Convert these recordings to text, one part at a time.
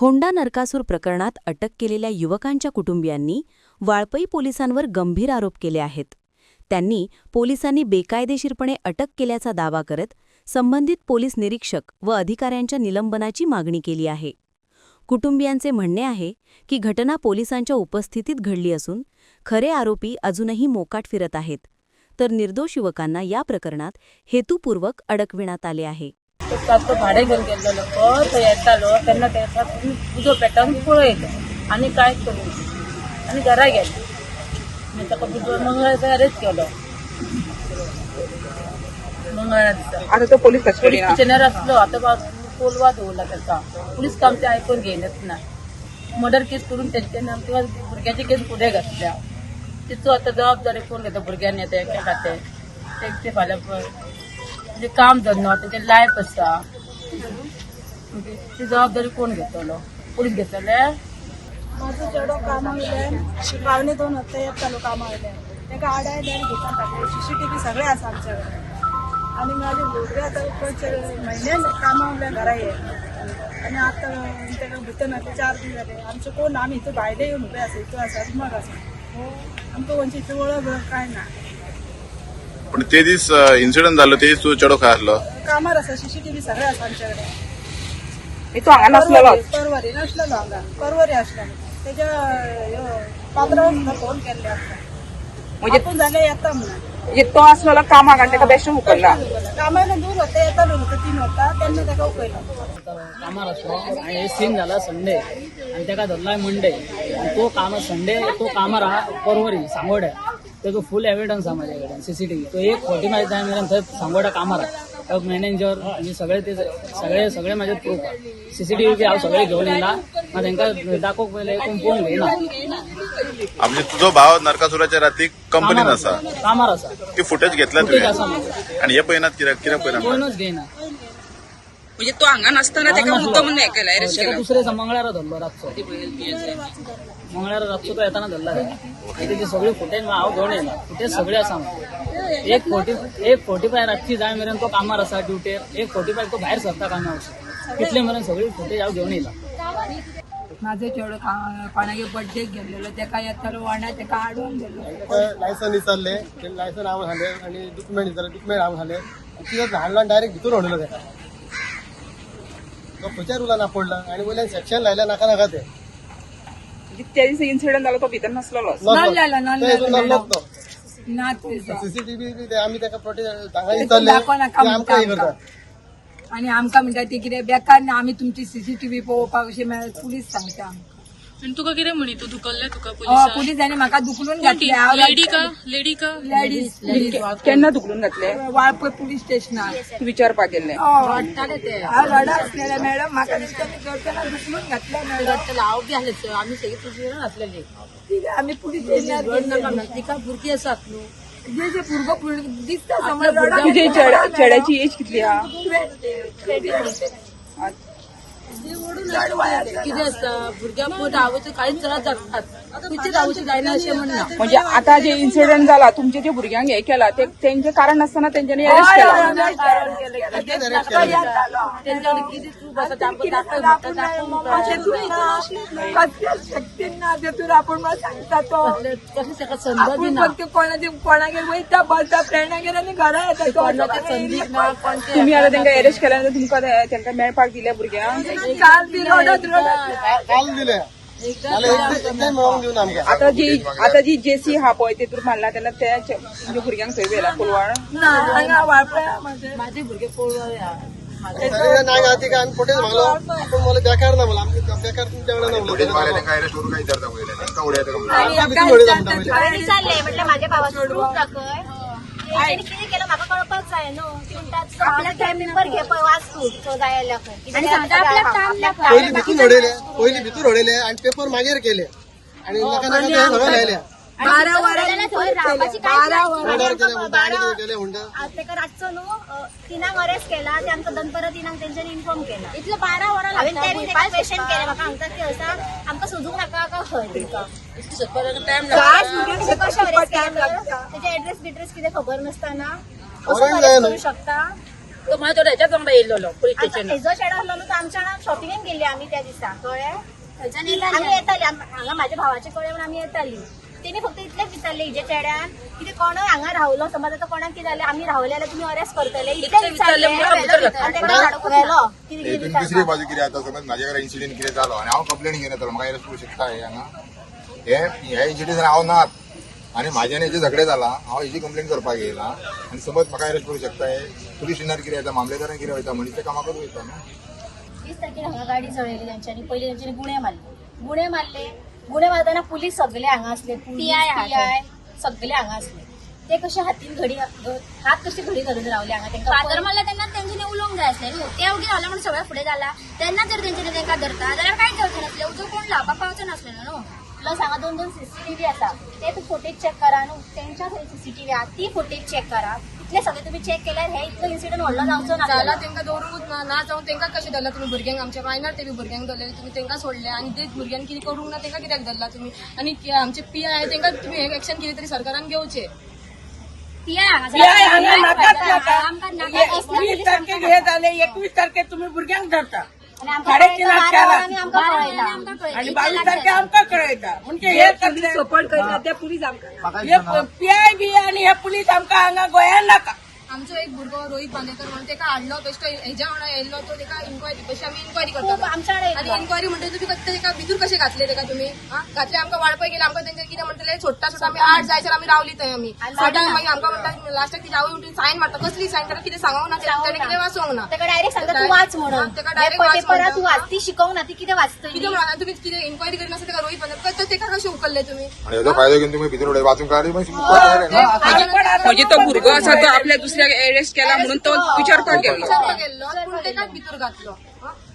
Honda Narakasura प्रकरणात अटक केलेल्या युवकांच्या कुटुंबियांनी वाळपई पोलिसांवर गंभीर आरोप केले आहेत. त्यांनी पोलिसांनी बेकायदेशीरपणे अटक केल्याचा दावा करत संबंधित पोलीस निरीक्षक व अधिकाऱ्यांच्या निलंबनाची मागणी केली आहे. कुटुंबियांचे म्हणणे आहे की घटना पोलिसांच्या उपस्थितीत घडली असून खरे आरोपी अजूनही मोकाट फिरत आहेत. तर निर्दोष युवकांना या प्रकरणात हेतुपूर्वक अडकविण्यात आले आहे. ताचो भाडे घेवन गेल्लो तो थंय येतालो तेन्ना तेका उजो पेटोवन पळयलो आनी कांयच करूं? ना आनी घरा गेलो. आनी ताका मंगळार अरेस्ट केलो. मंगळारा दिसा आता तो पोलीस कस्टडी आसलो आतां कोलवा दवरला ताका पुलीस काम ते आयकून घेयनच ना मर्डर केस करून तेंच्यानी आमच्या भुरग्याची केस फुडें घातल्या. तिचो आतां जबाबदारी कोण घेता? भुरग्यांनी आतां एका खातें फाल्यां पळय म्हणजे काम धंदो तेजे लायफ आसा ती जबाबदारी कोण घेतलो पुलीस घेतले माझं चेडो कामा वयल्यान पावणे दोन वाजता चालू कामा वयल्यान ताका आडाय दार घेता खातीर सीसीटीव्ही सगळे आसा आमचे कडेन आनी म्हाजे भुरगे आतां खंयचे म्हयन्यान कामा वयल्यान घरा ये आनी आतां ताका भितर आतां चार दीस जाले आमचे कोण आमी इथं भायले येवन उबे आसा इथं आसा मग आसा आमकां खंयची इथं वळख कांय ना पण ते दीस इन्सिडंट जालो ते दीस तुजो चेडो खंय आसलो कामार आसा सीसीटीव्ही सगळे आसा आमचे कडेन मी तो हांगा नसलेलो परवरी नासलेलो हांगा परवरी आसलेलो तेज्या ह्यो फोन केल्ले आसता म्हणजे आपण झाले येता म्हणून. म्हणजे तो असलेलो कामाक आनी ताका बेश्टो कामाला दूर होते येतालो न्हू तो तीन होता तेन्ना ताका उकयलो कामार असो आणि हे सीन झाला संडे आणि त्याका धरलाय मंडे आणि तो काम संडे तो कामार हा परवरी सांगोड्या तेजो फुल एविडन्स हा माझ्या कडेन सीसीटीव्ही तो एक फोर्टी फाय टायम मेरेन थंय सांगोड्या कामार हा मॅनेजर आणि सगळे ते सगळे सगळे माझे प्रूफ सीसीटीव्ही बी हांव सगळे घेवन येयला मागीर तांकां दाखोवंक पयलें कोण पळोवंक घेयना म्हणजे तुझो भाव नरकासुराच्या राती कंपनीन आसा कामार आसा ती फुटेज घेतल्या तुवें म्हाजो आणि हे पळयनात कित्याक कित्याक पळयना कोणूच घेयना म्हणजे तो हांगा नसताना ताका मुद्दम हें. केला अरेस्ट केला दुसरे दिसा मंगळारा धरलो रातचो. मंगळारा रातचो तो येताना धरला त्याची सगळी फुटेज हांव घेवन येयला फुटेज सगळे आसा म्हाजे. एक फोर्टी एक फोर्टी फाय रातची जाय मेरेन तो कामार आसा ड्युटेर एक फोर्टी फाय तो भायर सरता कामार तितले मेरेन सगळी फुटेज हांव घेवन येयला माझो चेडो कोणागे बर्थडेक गेल्लेलो तेका येतालो वांगडा तेका हाडून गेलो? लायसन विचारले ते लायसन हांव घाले आणि डॉक्युमेंट विचारले डॉक्युमेंट हांव घाले कित्याक हाडलो डायरेक्ट भितर उडयलो ताका तो खंयच्या रुलान पडला आणि वयल्यान सेक्शन लायल्या नाका नाका ते. त्या दिसा इन्सिडंट जालो तो भितर नसलेलो नासलेलो, मॅडम. तो ना आमी ताका प्रोटेक्ट आमकां हे करतात. आणि आमकां म्हणटा ती कितें बेकार ना आमी तुमची सीसीटीव्ही पळोवपाक अशें पुलीस सांगता आमकां. आणि तुका कितें म्हणी तू दुखल्ले तुका हय, पुलिसांनी पुलिसांनी म्हाका दुखलून घातले हांव लेडी का लेडी का लेडीज लेडीज केन्ना दुखलून घातले वाळपय पुलीस स्टेशनार तूं विचारपाक गेल्ले हांव रडा आसलेले मॅडम म्हाका दिसता ती करतना दुखलून घातल्या मॅडम हांव बी आसले आमी सगळी तुजी आसलेली ठीक आहे, आमी पुलीस स्टेशनार तिका भुरगीं आसात न्हू जे जे भुरगो भुरगो दिसता समज रडा तुजे चेड्याची एज कितली हा कितें भुरग्यां आवयचे जायना अशें म्हणना म्हणजे आता जे इन्सिडंट जाला तुमचे जे भुरग्यांक हे केला ते त्यांचे कारण नासतना तेंच्यांनी अरेस्ट केला. तेतून आपण मला सांगता तो? कोणाचे कोणागेर वयता बोलता फ्रेंडागेर आणि घरा येता तुम्ही आता त्यांना अरेस्ट केल्यानंतर तुमकां ते- त्यांका मेळपाक दिल्या भुरग्यांक काल बी रडत रडत का- काल दिले. जाल्यार एकदां एकदां मेळोंक दिवन आमकां आता जी आता जी जेसी हा पळय तेतून मारला तेन्ना त्या चे- म्हणजे भुरग्यांक थंय व्हेला कोलवाळ ना हांगा वाळपया मध्ये. माझे भुरगे पळोवया सगळे नाही गाती का आणि पोटेच मागलो. आपण मला बेकार ना मला आमचे बेकार तुमच्याकडे ना बोलले. भीती उडयता म्हणटा पयलीं. चालले म्हटलं माझ्या दाखय त्यांनी किती केलं म्हाका कळपाच जाय न्हू ती म्हणटात आपल्या टाइम पेपर घे पळय वाच तू पयलीं भितून उडयले पयलीं भितून उडयले आणि पेपर मागीर केले. आणि नाका नाका ते सगळं लायल्या बारा रातचो न्हू तिनांक अरेस्ट केला ते आमकां दनपरां तिनांक तेंच्यांनी इन्फॉर्म केला. इतलं बारा वरां केले म्हाका सांगता की असा आमकां सोदूंक नाका का? खंय तुमकां कशें अरेस्ट केलं? त्याचे ऍड्रेस बिड्रेस कितें खबर नासतना. कसो Warrant arrest जाय न्हू. करू शकता. तो माझ्या तो ह्याच्याच वांगडा येयलो पोलीस स्टेशन हेजो चेडो आसलो न्हू तो आमच्या वांगडा शॉपिंगेन गेल्ली आमी त्या दिसा कळ्ळें आमी येताली. आम- हांगा म्हाज्या भावाचे कळ्ळे म्हणून आमी येताली. तेणी फक्त इतलेंच विचारले हेजे चेड्यान कितें कोणय हांगा रावलो समज आतां कोणाक कितें जालें आमी रावले जाल्यार तुमी अरेस्ट करतले इतलें विचारले दुसरी. बाजू कितें जाता समज म्हाज्या घरा इन्सिडेंट कितें जालो आनी हांव कंप्लेन घेवन येतलो म्हाका अरेस्ट करूं शकता हे हांगा हे हे इन्सिडेंट हांव नात आनी म्हाज्यान हेजे झगडे जाला हांव हेजी कंप्लेन करपाक येयला आनी समज म्हाका अरेस्ट करूं शकता पुलीस स्टेशनार कितें येता मामलेदारान कितें वयता म्हणजे ते कामाकूच वयता वीस तारखेर हांगा गाडी चळयली तेंच्यांनी पयलीं तेंच्यांनी गुणे मारले. गुणे मारले. मारतना पुलीस सगळे हांगा असले पीआय पीआय सगळे हांगा असले ते कशे हातीन घडी हात कशे घडी धरून रावले हांगा फादर त्यांना तेंच्यानी उलोवंक जाय असलें न्हू ते अवघी रावले म्हणून सगळ्या फुडें जाला तेन्ना जर तेंच्यानी तांकां धरता जाल्यार कांयच जावचें नासलें? उजो कोण? लावपाक पावचें नासलें न्हू प्लस हांगा दोन दोन सीसीटीव्ही आसा ते तूं फुटेज चेक करा न्हू तेंच्या थंय सीसीटीव्ही आहा. ती फुटेज चेक करा. इतले सगळे तुम्ही चेक केल्यार हे इतलो इन्सिडंट व्हडलो जावचो ना जाला तेंका दवरूंकूच ना ना जावन तेंका कशें धरला तुम्ही? भुरग्यांक आमच्या मायनर ते बी भुरग्यांक धरले तुम्ही तेंका सोडले आणि ते भुरग्यांक कितें करूंक ना तेंका कित्याक धरला तुम्ही? आणि के- आमचे पी आय तेंका तुम्ही हे एक्शन केली तरी सरकारान घेवचे पियाय हांगा पियाय हांगा नाकाच नाका. आमकां नाका वीस तारखेक हे जाले एकवीस तारखेक तुम्ही भुरग्यांक धरता. आणि आणि बावीस. तारखे आमकां कळयता. म्हणजे हे कसले सपोर्ट करता ते पुलीस आमकां हे पीआय बी आणि हे पुलीस आमकां हांगा गोंयान नाका. आमचो एक भुरगो रोहित बांदेकर म्हणून तेका हाडलो बेश्टो हेज्या वांगडा येयल्लो तो तेका इन्क्वायरी बेश्टी आमी इन्क्वायरी करता आमच्या येतलो. इन्क्वायरी म्हणटा तुम्ही कत्ते तेका भितूर कशे घातले तेका तुम्ही हा? घातले आमकां वाळपय गेले आमकां तेंचे कितें म्हणटले सोडटा सोडटा आमी आठ जायसर आमी रावली थंय आमी सोडटा मागीर आमकां म्हणटा लास्टाक ती उठून सायन मारता कसली सायन ताका कितें सांगूंक ना तेणे कितें वाचोंक ना तेका डायरेक्ट सांगता तू वाच म्हणून तेका हे direct वाच पेपरात म्हणटा. तू वाच ती शिकवूंक ना ती कितें वाचतली कितें म्हणा तुम्ही कितें इन्क्वायरी करिनासता तेका रोहित बांदेकर तेका कशें उकल्ले तुम्ही आणि फायदो घेवन तुम्ही भितर वाचूंक काढली म्हणजे तो भुरगो आसा तो आपल्या दुसऱ्याक अरेस्ट केला म्हणून तो विचारपाक गेलो विचारपाक गेल्लो पूण तेकाच भितूर घातलो?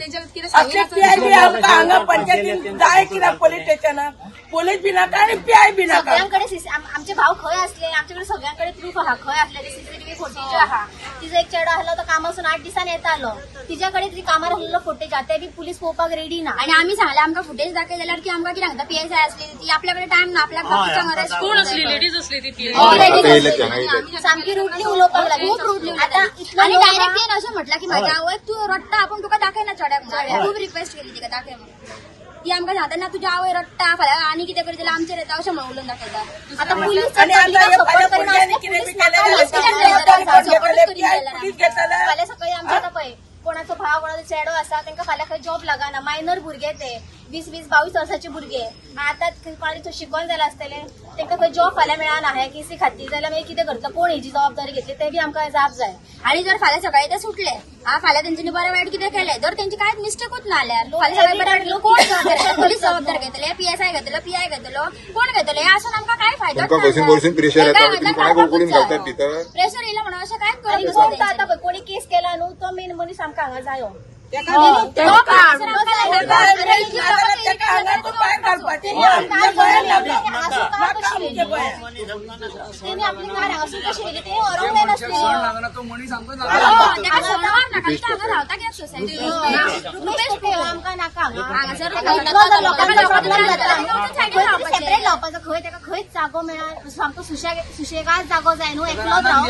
अक्षय पीआय बी आमकां हांगा पंचायतीन जाय कित्याक पोलीस स्टेशनाक पोलीस बी नाका आणि पीआय बी नाका. सगळ्यांकडे CC आम- आमचे भाव खंय असले आमच्याकडे सगळ्यांकडे प्रूफ आहा. खंय असले ते सीसीटीव्ही फुटेज आहा. तिजो एक चेडो आसलो तो कामासून आठ दिसांनी येतालो तिच्याकडे ती कामार आसलेलो फुटेज आहा. ते बी पुलीस पळोवपाक रेडी ना. आणि आम्ही सांगले आमकां फुटेज दाखय जाल्यार की आमकां कितें सांगता पीएस आय असली ती आपल्याकडे टाइम ना आपल्याक बाकीच्यांक arrest कोण असली? जाय. लेडीज असली ती पी हो, ladies असली. ते, हांगा येयले. सामकी रुटली उलोवपाक लागली. खूप रूट लिहिलं आता आणि डायरेक्ट असं म्हटलं की माझ्या आवय तू रट्टा आपण तुका दाखय ना खूप रिक्वेस्ट केली तिका दाखय म्हणून ती आमकां सांगता ना तुझ्या आवय रट्टा फाल्यां आनी कितें करी जाल्यार आमचेर येता अशें म्हणून दाखयता आता पुलीस फाल्यां सकाळी आमच्या आतां पळय कोणाचो भाव कोणाचो चेडो आसा तांकां फाल्यां खंय जॉब लागना मायनर भुरगे ते. वीस वीस बावीस वर्साचे भुरगे आतां कोणाचे शिकवण जालें आसतलें तांकां खंय जॉब फाल्यां मेळना हे केसी खातीर जाल्यार मागीर कितें करता कोण हेजी जबाबदारी घेतली ते बी आमकां जाप जाय. आणि जर फाल्यां सकाळी ते सुटले हा फाल्यां तेंच्यांनी बरें वायट कितें केलें जर तेंची कांयच मिस्टेकूच ना जाल्यार कोण जबाबदार पोलीस जबाबदार घेतले पीएसआय घेतलो पीआय घेतलो कोण घेतलो हे असून आमकां काय फायदो प्रेशर येयला म्हणून अशें कांयच कोण आतां पळय कोणी केस केला न्हू तो मेन मनीस आमकां हांगा जायो घालपाचे हे. गेली खंय ताका खंयच जागो मेळा सामको सुशेग सुशेगाद जागो जाय. न्हू एकलोच रावून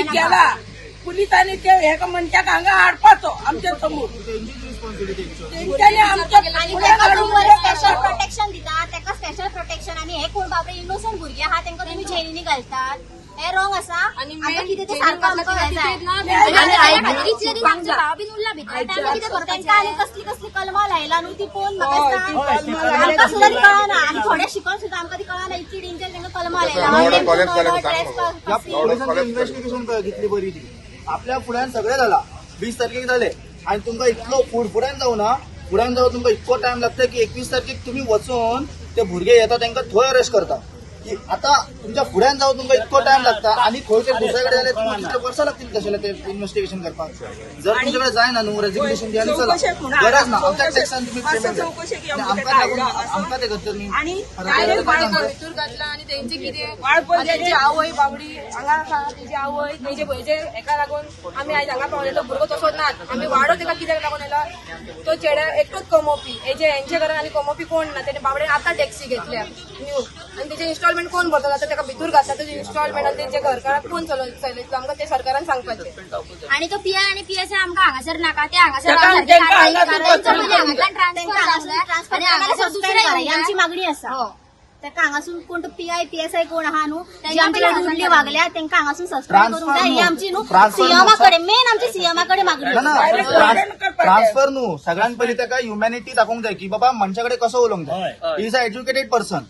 ताका पुलिसांनी ते हे मनशाक हांगा हाडपाचो आमच्यासमोर. तेंच्यांनी आमच्या प्रोटेक्शन दिता ताका स्पेशल प्रोटेक्शन आणि हे कोण बाबा इनोसंट भुरगे आहा तांकां तुम्ही झेलींनी घालतात. हे रॉंग आसा main- कितें ते सारको आमकां हें जाय भाव बीन उरला भितर तांकां आनी कसली कसली कलमां लायला न्हू ती पळोवन म्हाका आमकां सुद्दां ती कळना. आणि थोडे शिकून सुद्दां आमकां ती कळना इतली डेंजर तांकां कलमां लायला इन्व्हेस्टिगेशन घेतली बरी ती. आपल्या फुड्यान सगळें जालां वीस तारखेक जालें आणि तुमकां इतलो फुड फुड्यान जावना फुड्यान जावन तुमकां इतको टायम लागता की एकवीस तारखेक तुम्ही वचून ते भुरगे येता तांकां थंय अरेस्ट करता की आता तुमच्या फुड्यान जावन तुमकां इतको टायम लागता आणि खंय ते दुसरे कडेन जाल्यार तुमकां कितले वर्सां लागतील तशें ते इन्व्हेस्टिगेशन करपाक जर तुमचे कडेन जायना न्हू रेजिग्नेशन दियानी चला. गरज ना आमच्या टॅक्सान तुम्ही पेमेंट आमकां लागून आमकां ते करता न्ही. आणि डायरेक्ट बाळका भितूर घातला आणि तेंचे कितें वाळपय आणि तेंची आवय बाबडी हांगा आसा तेंची आवय तेंचे भयचे हेका लागून आमी आयज हांगा पावलेलो भुरगो तसो नात आमी वाडो तेका कित्याक लागून येला. तो चेड्या एकटोच कमोवपी हेजे हेंचे घरान आनी कमोवपी कोण ना तेणे बाबडे आतां टॅक्सी घेतल्या. न्यू आणि त्याचे इन्स्टॉलमेंट कोण भरता आता त्याला भितूर घातला त्याचे इन्स्टॉलमेंट आणि त्याचे घरकाराक कोण चलवता आमकां ते सरकारान सांगपाचें. आणि तो पीआय आणि पीएसआय आमका हांगासर नाका. ते हांगासर तेका- तेका जाय. मागणी असा. हो. ताका हांगासून कोण पीआय पीएसआय कोण आहा न्हू जे त्यांच्या आमच्या वागल्या त्यांना हांगासून सस्पेंड करून जाय ही न्हू. आमची न्हू. सीएमाकडे मेन आमची सीएमाकडे मागणी ट्रान्सफर न्हू सगळ्यात पहिले त्याका ह्युमॅनिटी दाखवूंक जाय की बाबा मनशाकडे कसं उलोवंक जाय इज अ एज्युकेटेड पर्सन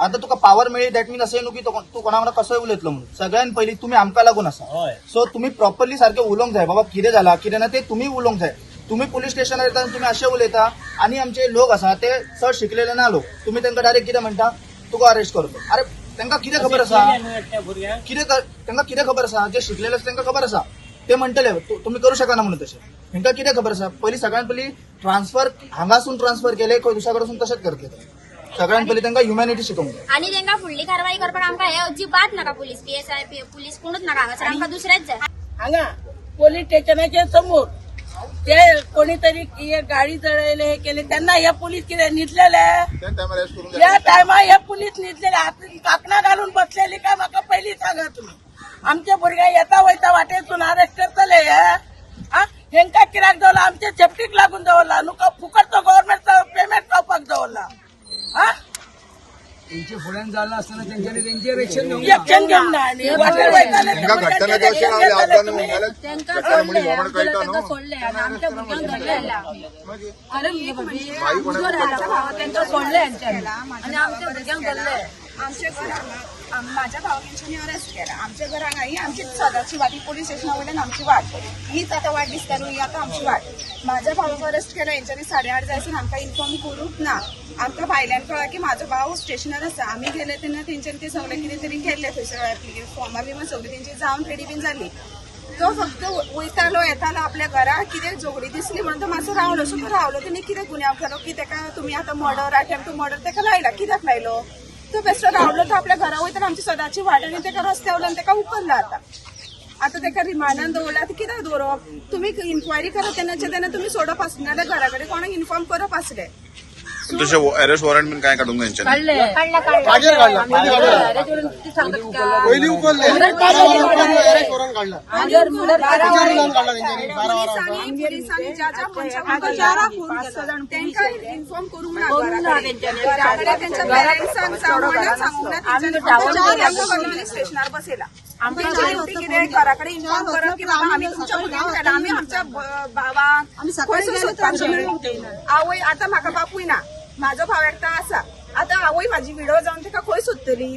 आता तुका पॉवर मेळ्ळी दॅट मीन असें न्हू की तो- तू कोणा वांगडा कसोय उलयतलो म्हणून. सगळ्यात पयलीं तुम्ही आमकां लागून आसा सो तुम्ही प्रॉपरली सारखे उलोवंक जाय. बाबा कितें जाला कितें ना ते तुम्ही उलोवंक जाय. तुम्ही पोलीस स्टेशनार येता आनी तुम्ही असे उलयता. आणि आमचे लोक आसा ते चड शिकलेले ना लोक. तुम्ही तांकां डायरेक्ट कितें म्हणटा तुका अरेस्ट करतो. अरे तांकां कितें खबर आसा कितें क- तांकां कितें खबर आसा जे शिकलेले आसा तांकां खबर आसा ते म्हणटले तु- तुम्ही करू शकना म्हणून तशें तांकां कितें खबर आसा पयलीं सगळ्यात पयलीं ट्रान्सफर हांगासून ट्रान्सफर केले खंय दुसऱ्या कडसून तशेंच करतले ते. सगळ्यात पयलीं तांकां ह्युमॅनिटी शिकोवंक जाय आणि त्यांना फुडली कारवाई करपाक आमकां हे अजिबात नाका पोलीस पीएसआय पोलीस कोणूच नाका हांगासर आमकां दुसरेच जाय. हांगा पोलीस स्टेशनाच्या समोर ते कोणीतरी गाडी जळयले हे केले त्यांना हे पोलीस कितें न्हिदलेले करून या टायमार हे पोलीस न्हिदलेले हातीन काकणा घालून बसलेली काय म्हाका पहिली सांगा तुम्ही. आमचे भुरगे येता वयता वाटेसून अरेस्ट करतले हे? आ? हेंका कित्याक दवरला आमच्या सेफ्टीक लागून दवरला नुका फुकट तो गव्हर्नमेंट पेमेंट जावपाक दवरला हा एक्शन घेवंक एक्शन घेऊन कळटा न्हू सोडले आणि आमच्या भुरग्यांक म्हणजे सोडले यांच्यानी आणि भुरग्यांक आम- माझ्या भावकींच्यानी अरेस्ट केला आमच्या घरांक ही आमची सदाची वाट ही पोलीस स्टेशना वयल्यान आमची वाट हीच आता वाट दिसता न्हू ही आता आमची वाट माझ्या भावाक अरेस्ट केला यांच्यानी साडेआठ जायसून आमकां इन्फॉर्म करूंक ना आमकां भायल्यान कळ्ळा की म्हाजो भाव स्टेशनार आसा आमी गेले तेन्ना तेंच्यांनी ते सगळें कितें तरी केल्लें थंयसर एप्लिकेशन फॉर्मां बिमां सगळीं तेंची जावन रेडी बीन जाली तो फक्त वयतालो येतालो आपल्या घरा कितें झगडी दिसली म्हणून तो मातसो रावलो. सो तो रावलो. तेणी कितें गुन्यांव केलो की तेका तुमी आतां मर्डर अटेम्प्ट टू मर्डर तेका लायला कित्याक लायलो तो बेश्टो रावलो तो आपल्या घरा वयताना आमची सदाची वाट आनी ताका रस्त्यार आनी तेका उखल्ला आतां. आतां ताका रिमांडान दवरला आतां कित्याक दवरप तुमी इन्क्वायरी करप तेन्नाच्या तेन्ना तुमी सोडप आसले नाल्यार घरा कडेन कोणाक इन्फॉर्म करप आसलें तसे अरेस्ट वॉरंट बीन काय काढूंक तेंच्यांनी काढला काढला. मागीर काढला. पयलीं काढला. पयलीं उखल्ले पोलिसांनी पोलिसांनी ज्या ज्या मनशांक तांकां इन्फॉर्म करूंक ना घरा कडेन. घरा कडेन तेंच्या पेरंट्सांक सांगून सांगूंक ना तेंच्यांनी फक्त चार आमकां व्हरलेली स्टेशनार बसयला आमच्या ड्युटी कितें घरा कडेन इन्फॉर्म करप की बाबा आमी तुमच्या भुरग्यांक केला आमी आमच्या ब- भावाक खंयसून सोदपाक शकना. आवय आतां म्हाका बापूय ना म्हाजो भाव एकटा आसा आतां आवय म्हाजी विडो जावन ताका खंय सोदतली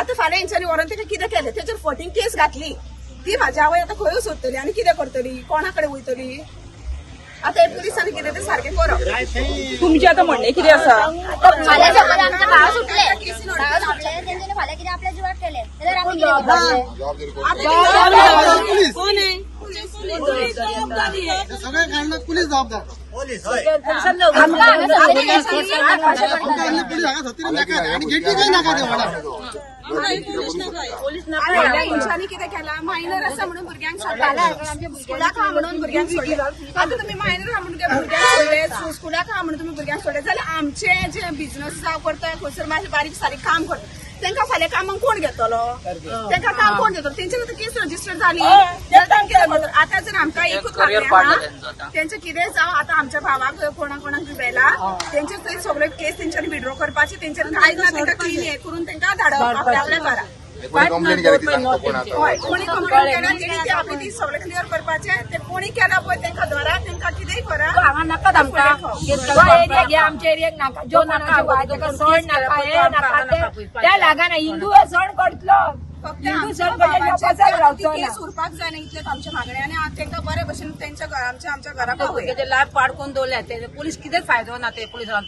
आतां फाल्यां हेंच्यांनी व्हरोन ताका कितें केलें तेचेर फटींग केस घातली ती म्हाजी आवय आतां खंय सोदतली आनी कितें करतली कोणा कडेन वयतली आतां हे पुलिसांनी कितें तें सारकें करप तुमचे आता म्हणणे कितें आसा फाल्यां समज आमचे भाव सुटले भाव सुटले तेंच्यानी फाल्यां कितें आपल्या जिवाक केले जाल्यार आमी कितें करपाचें? पोलीस जबाबदार पोलीस आणि गेटी काय ते कितें केलां मायनर आसा म्हणून भुरग्यांक सोडला स्कुलाक हा म्हणून भुरग्यांक सोडले आतां तुमी मायनर हा म्हणून काय भुरग्यांक सोडले स्कुलाक हा म्हणून तुमी भुरग्यांक सोडले जाल्यार आमचे जे बिझनस जावं करता खंयसर मातशें बारीक सारीक काम करता तांकां फाल्यां कामाक कोण घेतलो तांकां काम कोण घेतलो तेंचे केस रजिस्टर जाली जाल्यार कितें करतलो? आतां जर आमकां एकूच मागणी आहा तेंचे कितें जावं. आतां आमच्या भावाक कोणा कोणाक बेला तेंचे थंय सगळे केस तेंच्यांनी विड्रॉ करपाचे. तेंच्यांनी कांयच ना तांकां क्लीन हे करून तांकां धाडप. आपल्या एरियाक नाका जो हे त्या लागाना हिंदू हे सण करतलो फक्त केस उरपाक जाय इतलेच आमच्या मागणे आणि तांकां बरे भशेन तेंच्या घरा- आमच्या आमच्या घरा लाभ पाडकून दवरल्या ते पुलीस कितें फायदो ना ते पुलिस